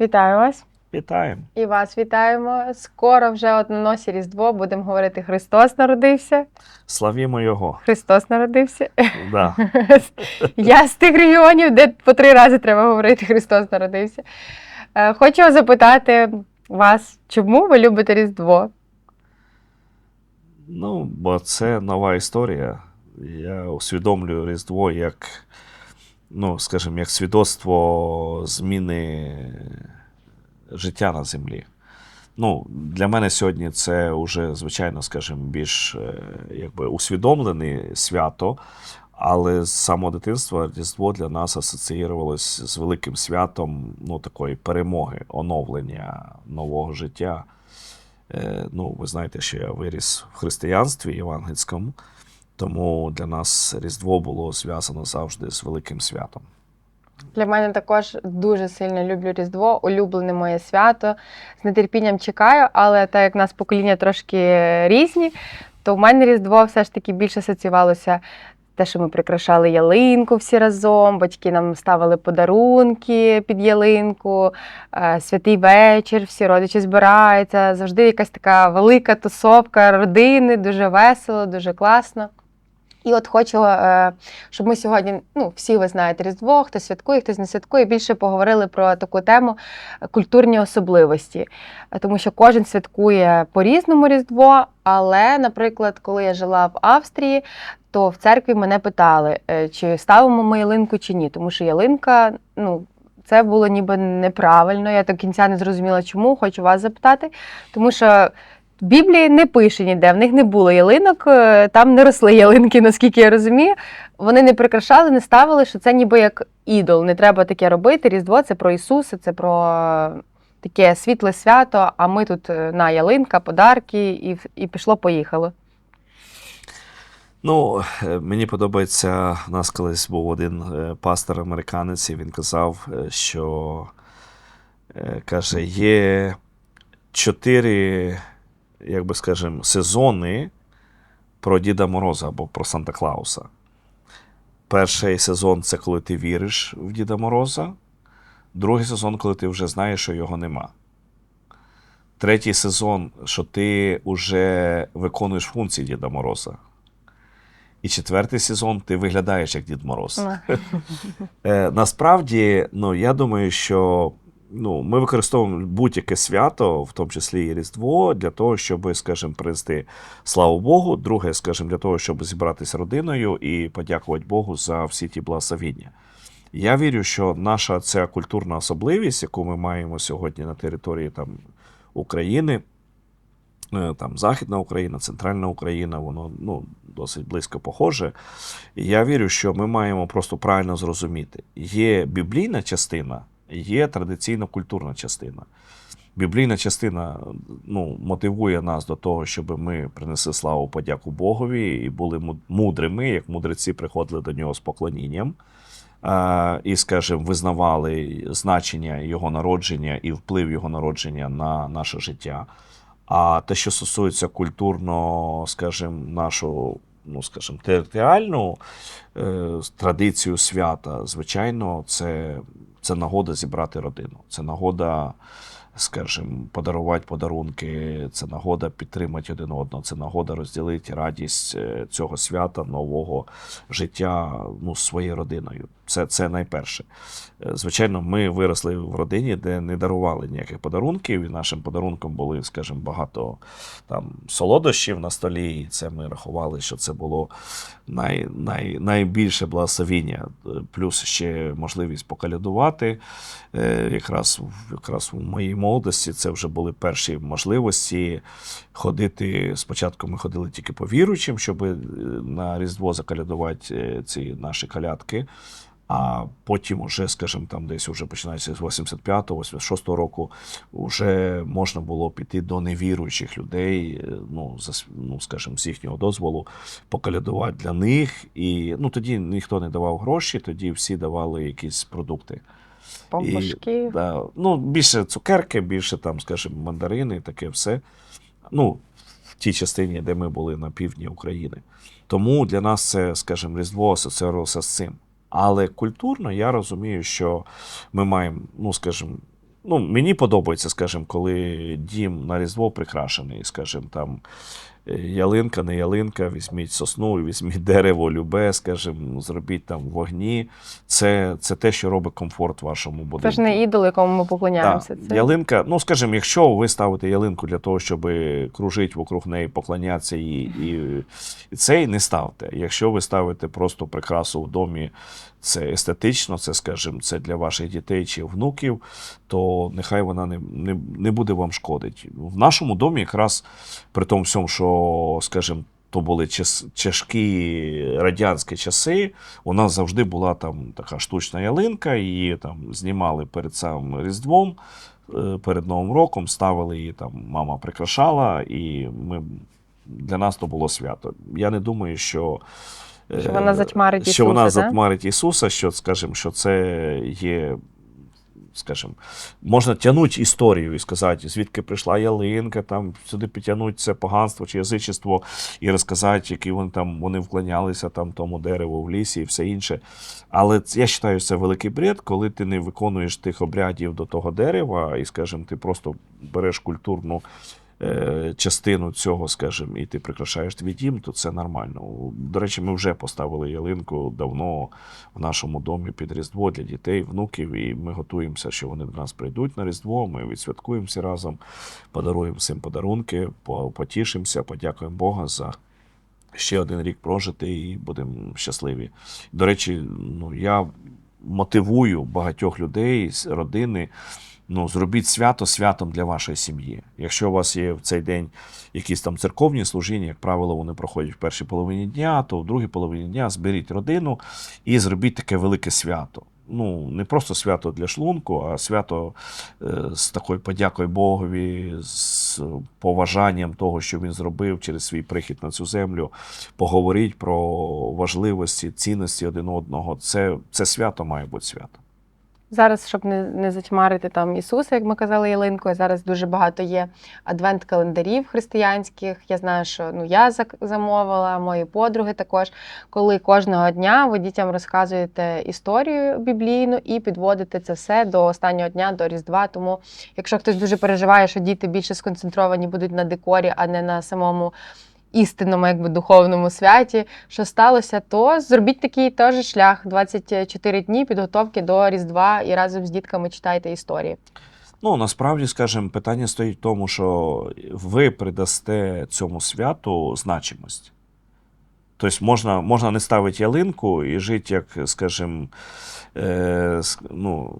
Вітаю вас Вітаємо. і вас вітаємо. Скоро вже от на носі Різдво будемо говорити Христос народився. Славімо Його. Христос народився. Да. Я з тих регіонів, де по три рази треба говорити Христос народився. Е, Хочу запитати вас, чому ви любите Різдво? Ну, бо це нова історія. Я усвідомлюю Різдво як, ну, скажімо, як свідоцтво зміни життя на землі. Ну, для мене сьогодні це вже, звичайно, скажімо, більш е, якби, усвідомлене свято, але з самого дитинства Різдво для нас асоціювалось з великим святом ну, такої перемоги, оновлення нового життя. Е, Ну, ви знаєте, що я виріс в християнстві євангельському, тому для нас Різдво було зв'язано завжди з великим святом. Для мене також дуже сильно люблю Різдво, улюблене моє свято. З нетерпінням чекаю, але так як нас покоління трошки різні, то в мене Різдво все ж таки більше асоціювалося те, що ми прикрашали ялинку всі разом, батьки нам ставили подарунки під ялинку, е, святий вечір, всі родичі збираються. Завжди якась така велика тусовка родини, дуже весело, дуже класно. І от хочу, е, щоб ми сьогодні, ну, всі ви знаєте Різдво, хто святкує, хтось не святкує, більше поговорили про таку тему культурні особливості. Тому що кожен святкує по-різному Різдво. Але, наприклад, коли я жила в Австрії, то в церкві мене питали, е, чи ставимо ми ялинку чи ні. Тому що ялинка, ну. Це було ніби неправильно. Я до кінця не зрозуміла, чому. Хочу вас запитати. Тому що Біблії не пише ніде, в них не було ялинок, е, там не росли ялинки, наскільки я розумію. Вони не прикрашали, не ставили, що це ніби як ідол. Не треба таке робити. Різдво це про Ісуса, це про е, таке світле свято. А ми тут е, на ялинка, подарки, і, і пішло-поїхало. Ну, мені подобається, у нас колись був один пастор американець, і він казав, що каже, є чотири, як би скажемо, сезони про Діда Мороза або про Санта Клауса. Перший сезон це коли ти віриш в Діда Мороза. Другий сезон, коли ти вже знаєш, що його нема. Третій сезон, що ти вже виконуєш функції Діда Мороза. І четвертий сезон ти виглядаєш як Дід Мороз. Е, насправді, ну я думаю, що ну, ми використовуємо будь-яке свято, в тому числі і Різдво, для того, щоб, скажімо, принести славу Богу. Друге, скажімо, для того, щоб зібратися родиною і подякувати Богу за всі ті благословіння. Я вірю, що наша ця культурна особливість, яку ми маємо сьогодні на території там, України, е, там Західна Україна, Центральна Україна, воно ну, досить близько похоже. І я вірю, що ми маємо просто правильно зрозуміти: є біблійна частина, є традиційно-культурна частина. Біблійна частина ну, мотивує нас до того, щоб ми принесли славу подяку Богові і були мудрими, як мудреці приходили до нього з поклонінням. І, скажімо, визнавали значення його народження і вплив його народження на наше життя. А те, що стосується культурно, скажімо, нашу, ну скажімо, територіальну е, традицію свята, звичайно, це, це нагода зібрати родину. Це нагода, скажімо, подарувати подарунки, це нагода підтримати один одного, це нагода розділити радість е, цього свята, нового життя ну, своєю родиною. Це, це найперше. Е, Звичайно, ми виросли в родині, де не дарували ніяких подарунків, і нашим подарунком були, скажімо, багато там солодощів на столі. І це ми рахували, що це було най, най, найбільше благословіння. Е, Плюс ще можливість покалядувати. Якраз, якраз в моїй молодості це вже були перші можливості ходити. Спочатку ми ходили тільки по віруючим, щоб е, на Різдво закалядувати е, ці наші калядки. А потім, уже, скажімо, там десь уже починаючи з 85-го, 86-го року, вже можна було піти до невіруючих людей, е, ну, за, ну, скажімо, з їхнього дозволу покалядувати для них. І ну, тоді ніхто не давав гроші, тоді всі давали якісь продукти. Помпушки. Да, ну, більше цукерки, більше там, скажімо, мандарини, таке все. Ну, в тій частині, де ми були на півдні України. Тому для нас це, скажімо, Різдво асоціювалося з цим. Але культурно я розумію, що ми маємо, ну, скажімо, Ну, мені подобається, скажімо, коли дім на Різдво прикрашений, скажімо, там ялинка, не ялинка, візьміть сосну, візьміть дерево, любе, скажімо, зробіть там вогні. Це, це те, що робить комфорт вашому будинку. Це ж не ідол, якому ми поклоняємося. Це ялинка, ну скажімо, якщо ви ставите ялинку для того, щоб кружити вокруг неї, поклонятися і, і, і цей не ставте. Якщо ви ставите просто прикрасу в домі, це естетично, це, скажімо, це для ваших дітей чи внуків, то нехай вона не, не, не буде вам шкодити. В нашому домі якраз при тому всьому, що, скажімо, то були тяжкі радянські часи. У нас завжди була там така штучна ялинка, її там знімали перед самим Різдвом, е, перед Новим роком, ставили її там, мама прикрашала, і ми, для нас то було свято. Я не думаю, що. е, Що вона затьмарить що вона Ісуса, да? затьмарить Ісуса, що, скажімо, що це є. Скажімо, можна тягнути історію і сказати, звідки прийшла ялинка, там сюди підтягнути це поганство чи язичество, і розказати, які вони там вони вклонялися там тому дереву в лісі і все інше. Але я вважаю, це великий бред, коли ти не виконуєш тих обрядів до того дерева, і, скажімо, ти просто береш культурну частину цього, скажімо, і ти прикрашаєш твій дім, то це нормально. До речі, ми вже поставили ялинку давно в нашому домі під Різдво для дітей, внуків, і ми готуємося, що вони до нас прийдуть на Різдво. Ми відсвяткуємо всі разом, подаруємо всім подарунки, потішимося, подякуємо Бога за. Ще один рік прожити і будемо щасливі. До речі, ну я мотивую багатьох людей, родини. Ну, зробіть свято святом для вашої сім'ї. Якщо у вас є в цей день якісь там церковні служіння, як правило, вони проходять в першій половині дня, то в другій половині дня зберіть родину і зробіть таке велике свято. Ну, не просто свято для шлунку, а свято е, з такою подякою Богові, з поважанням того, що він зробив через свій прихід на цю землю. Поговоріть про важливості, цінності один одного. Це, це свято має бути свято. Зараз, щоб не, не затьмарити там Ісуса, як ми казали, ялинкою, зараз дуже багато є адвент-календарів християнських. Я знаю, що ну я замовила, мої подруги також. Коли кожного дня ви дітям розказуєте історію біблійну і підводите це все до останнього дня, до Різдва. Тому, якщо хтось дуже переживає, що діти більше сконцентровані будуть на декорі, а не на самому. Істинному, якби духовному святі, що сталося, то зробіть такий теж шлях 24 дні підготовки до Різдва і разом з дітками читайте історії. Ну, насправді, скажімо, питання стоїть в тому, що ви придасте цьому святу значимость. Тобто можна, можна не ставити ялинку і жити, як, скажімо, е, ну,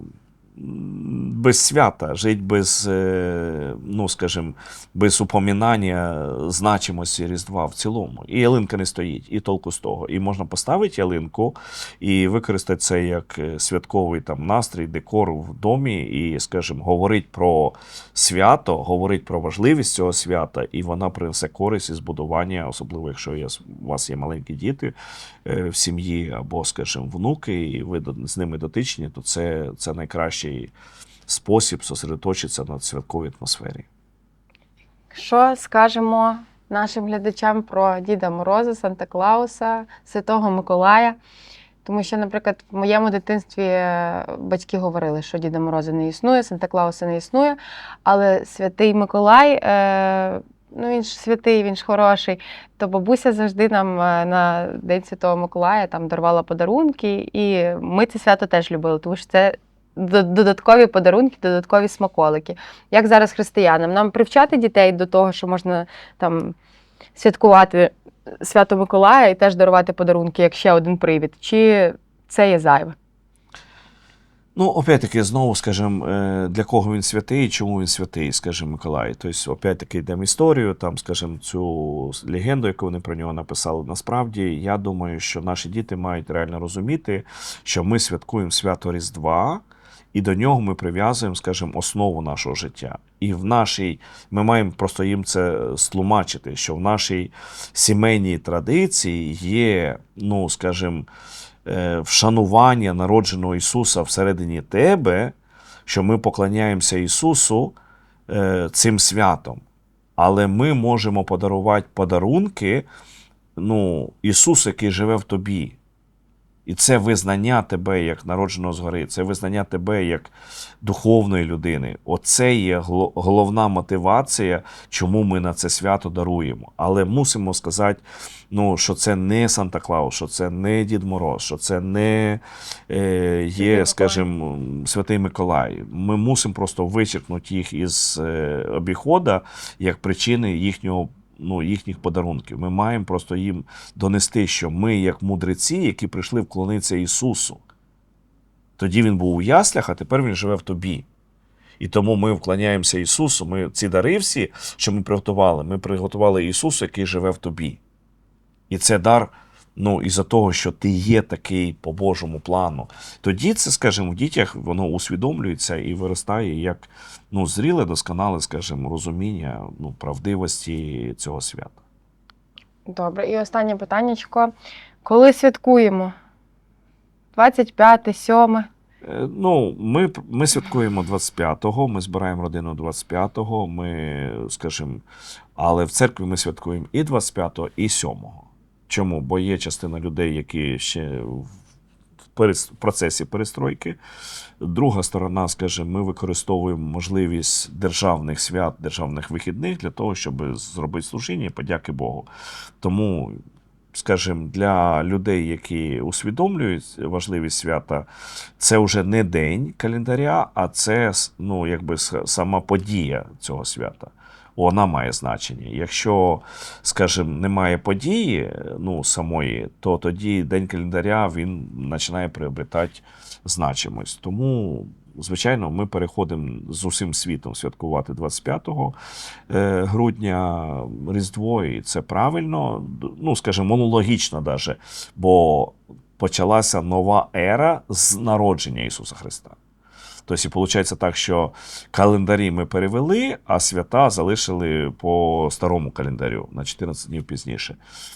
без свята, жити без, е, ну, скажімо, без упоминання значимості Різдва в цілому. І ялинка не стоїть, і толку з того. І можна поставити ялинку і використати це як е, святковий там настрій, декор в домі, і, скажімо, говорить про свято, говорить про важливість цього свята, і вона принесе користь і збудування, особливо якщо є, у вас є маленькі діти е, в сім'ї або, скажімо, внуки, і ви з ними дотичні, то це, це найкращий спосіб зосередоточитися на святковій атмосфері. Що скажемо нашим глядачам про Діда Мороза, Санта Клауса, Святого Миколая? Тому що, наприклад, в моєму дитинстві е, батьки говорили, що Діда Мороза не існує, Санта Клауса не існує, але святий Миколай. Е- Ну, він ж святий, він ж хороший. То бабуся завжди нам е, на День Святого Миколая там дарувала подарунки, і ми це свято теж любили, тому що це додаткові подарунки, додаткові смаколики. Як зараз християнам? Нам привчати дітей до того, що можна там святкувати Свято Миколая і теж дарувати подарунки, як ще один привід, чи це є зайве? Ну, опять-таки, знову скажімо, е, для кого він святий, чому він святий, скажімо, Миколай. Тобто, опять-таки, йдемо історію, там, скажімо, цю легенду, яку вони про нього написали. Насправді, я думаю, що наші діти мають реально розуміти, що ми святкуємо свято Різдва, і до нього ми прив'язуємо, скажімо, основу нашого життя. І в нашій, ми маємо просто їм це стлумачити, що в нашій сімейній традиції є, ну, скажімо, е, вшанування народженого Ісуса всередині тебе, що ми поклоняємося Ісусу е, цим святом. Але ми можемо подарувати подарунки ну, Ісусу, який живе в тобі. І це визнання тебе як народженого згори, це визнання тебе як духовної людини. Оце є головна мотивація, чому ми на це свято даруємо. Але мусимо сказати, ну, що це не Санта Клаус, що це не Дід Мороз, що це не е, є, скажімо, Святий Миколай. Ми мусимо просто вичеркнути їх із е, обіхода як причини їхнього. Ну, їхніх подарунків. Ми маємо просто їм донести, що ми, як мудреці, які прийшли вклонитися Ісусу. Тоді Він був у яслях, а тепер Він живе в тобі. І тому ми вклоняємося Ісусу. Ми ці дари всі, що ми приготували, ми приготували Ісусу, який живе в тобі. І це дар, ну, із-за того, що ти є такий по Божому плану. Тоді це, скажімо, в дітях воно усвідомлюється і виростає як ну, зріле, досконале, скажімо, розуміння ну, правдивості цього свята. Добре, і останнє питаннячко. Коли святкуємо? 25, 7. Е, Ну, ми, ми святкуємо 25-го, ми збираємо родину 25-го, ми, скажімо, але в церкві ми святкуємо і 25-го, і 7-го. Чому? Бо є частина людей, які ще в процесі перестройки. Друга сторона, скажімо, ми використовуємо можливість державних свят, державних вихідних для того, щоб зробити служіння подяки Богу. Тому скажімо, для людей, які усвідомлюють важливість свята, це вже не день календаря, а це ну, якби сама подія цього свята. Вона має значення. Якщо, скажімо, немає події ну, самої, то тоді день календаря він починає приобретати значимость. Тому, звичайно, ми переходимо з усім світом святкувати 25 е, грудня Різдво, і це правильно, ну, скажімо, монологічно даже, бо почалася нова ера з народження Ісуса Христа. Тобто, виходить так, що календарі ми перевели, а свята залишили по старому календарю на 14 днів пізніше.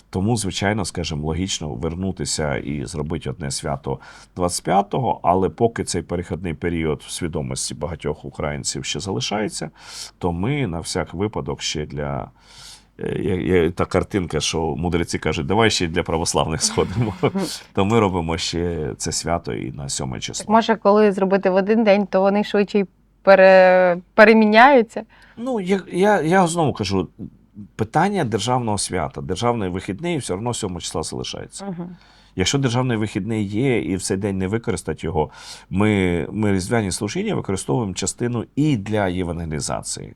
Тому, звичайно, скажімо, логічно вернутися і зробити одне свято 25-го, але поки цей перехідний період в свідомості багатьох українців ще залишається, то ми на всяк випадок ще для. Є, та картинка, що мудреці кажуть, давай ще для православних сходимо. То ми робимо ще це свято і на 7 Так може, коли зробити в один день, то вони швидше й пере... переміняються. Ну, я, я, я знову кажу: питання державного свята, державний вихідний все одно 7 числа залишається. Угу. Якщо державний вихідний є і в цей день не використати його, ми, ми різдвяні служіння використовуємо частину і для євангелізації.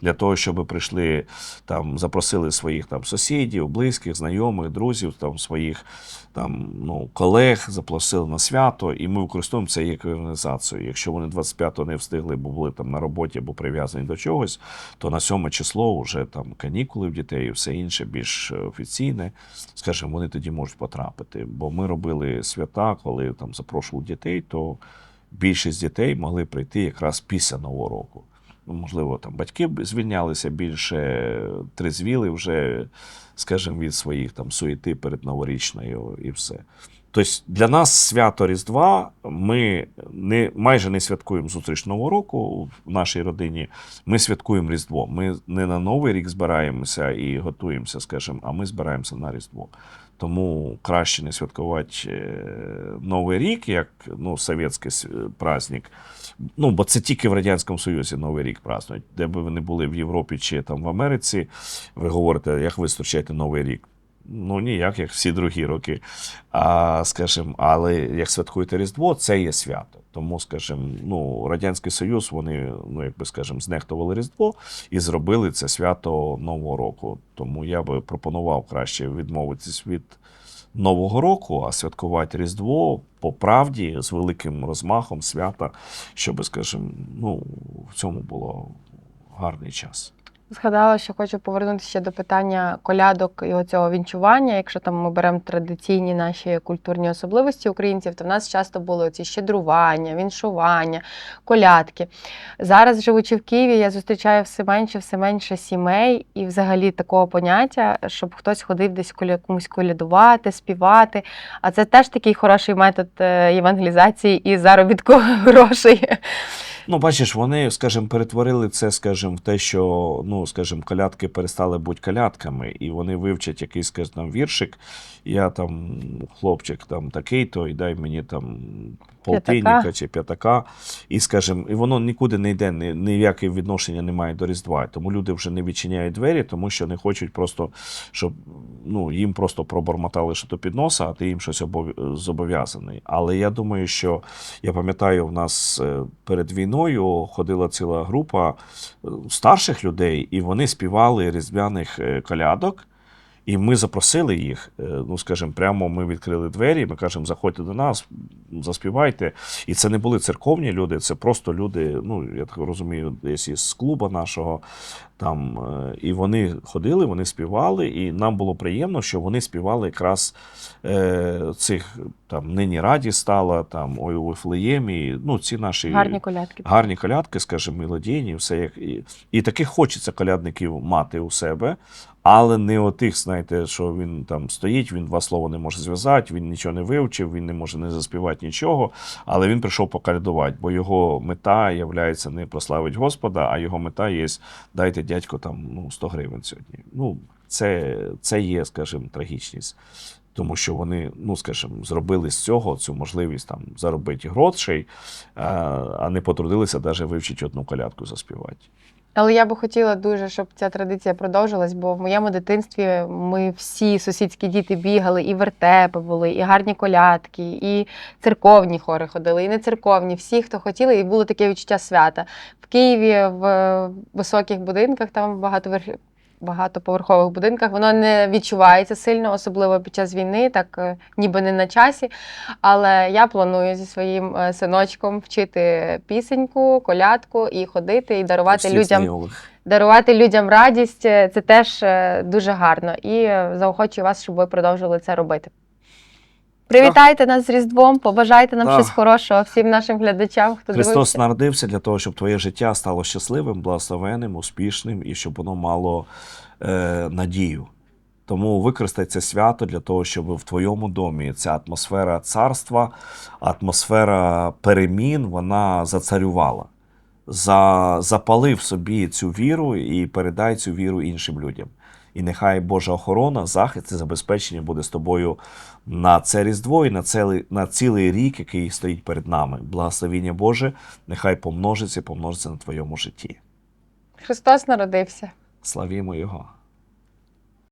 Для того, щоб прийшли там, запросили своїх там сусідів, близьких, знайомих, друзів, там своїх там ну колег, запросили на свято, і ми використовуємо це як евангелізацію. Якщо вони 25-го не встигли, бо були там на роботі або прив'язані до чогось, то на 7 число вже там канікули в дітей і все інше більш е, офіційне. Скажімо, вони тоді можуть потрапити. Бо ми робили свята, коли там запрошували дітей, то більшість дітей могли прийти якраз після Нового року. Можливо, там батьки звільнялися більше, трезвіли вже, скажімо, від своїх там суєти перед новорічною і все. Тобто для нас свято Різдва ми не, майже не святкуємо зустріч Нового року в нашій родині. Ми святкуємо Різдво. Ми не на Новий рік збираємося і готуємося, скажімо, а ми збираємося на Різдво. Тому краще не святкувати е, Новий рік, як ну, совєтський праздник. Ну, бо це тільки в Радянському Союзі Новий рік празднують. Де би ви не були в Європі чи там в Америці, ви говорите, як ви Новий рік. Ну, ніяк, як всі другі роки. А, скажімо, але як святкуєте Різдво, це є свято. Тому, скажімо, ну, Радянський Союз, вони, ну, як би скажімо, знехтували Різдво і зробили це свято Нового року. Тому я би пропонував краще відмовитись від Нового року, а святкувати Різдво по правді з великим розмахом свята, щоб, скажімо, ну, в цьому було гарний час. Згадала, що хочу повернутися ще до питання колядок і оцього вінчування. Якщо там ми беремо традиційні наші культурні особливості українців, то в нас часто були ці щедрування, віншування, колядки. Зараз, живучи в Києві, я зустрічаю все менше, все менше сімей і взагалі такого поняття, щоб хтось ходив десь комусь колядувати, співати. А це теж такий хороший метод е, євангелізації і заробітку грошей. Ну, бачиш, вони, скажімо, перетворили це, скажімо, в те, що ну, скажімо, колядки перестали бути колядками, і вони вивчать якийсь, скажімо, там віршик. Я там хлопчик там такий-то, і дай мені там полтинника П'ятака. чи п'ятака. І, скажімо, і воно нікуди не йде, ні, ніяке відношення немає до Різдва. Тому люди вже не відчиняють двері, тому що не хочуть просто, щоб ну, їм просто пробормотали, що то під носа, а ти їм щось обов- зобов'язаний. Але я думаю, що я пам'ятаю, в нас е, перед війною ходила ціла група е, старших людей, і вони співали різдвяних е, колядок. І ми запросили їх. е, Ну, скажімо, прямо ми відкрили двері. Ми кажемо, заходьте до нас, заспівайте. І це не були церковні люди, це просто люди. Ну я так розумію, десь із клуба нашого. Там е, і вони ходили, вони співали, і нам було приємно, що вони співали якраз е, цих там нині раді стала, там ой у Вифлеємі. Ну, ці наші Гарні колядки. гарні колядки, скажімо, мелодійні, все як і, і таких хочеться колядників мати у себе, але не отих, знаєте, що він там стоїть, він два слова не може зв'язати, він нічого не вивчив, він не може не заспівати нічого, але він прийшов поколядувати, бо його мета являється не прославить Господа, а його мета є дайте дядько там ну, 100 гривень сьогодні. Ну, це, це є, скажімо, трагічність. Тому що вони, ну скажімо, зробили з цього цю можливість там заробити грошей, а не потрудилися навіть вивчити одну колядку заспівати. Але я би хотіла дуже, щоб ця традиція продовжилась, бо в моєму дитинстві ми всі сусідські діти бігали, і вертепи були, і гарні колядки, і церковні хори ходили, і не церковні. Всі, хто хотіли, і було таке відчуття свята. В Києві в високих будинках, там багатоверх... багатоповерхових будинках, воно не відчувається сильно, особливо під час війни, так е, ніби не на часі. Але я планую зі своїм е, синочком вчити пісеньку, колядку і ходити, і дарувати людям знайомих. дарувати людям радість е, це теж дуже гарно. І заохочую вас, щоб ви продовжили це робити. Привітайте нас з Різдвом, побажайте нам Так. щось хорошого всім нашим глядачам, хто Христос дивився. народився для того, щоб твоє життя стало щасливим, благословенним, успішним і щоб воно мало е, надію. Тому використай це свято для того, щоб в твоєму домі ця атмосфера царства, атмосфера перемін, вона зацарювала. За, запали в собі цю віру і передай цю віру іншим людям. І нехай Божа охорона, захист і забезпечення буде з тобою на це Різдво і на цілий, на цілий рік, який стоїть перед нами. Благословіння Боже, нехай помножиться і помножиться на твоєму житті. Христос народився. Славімо Його!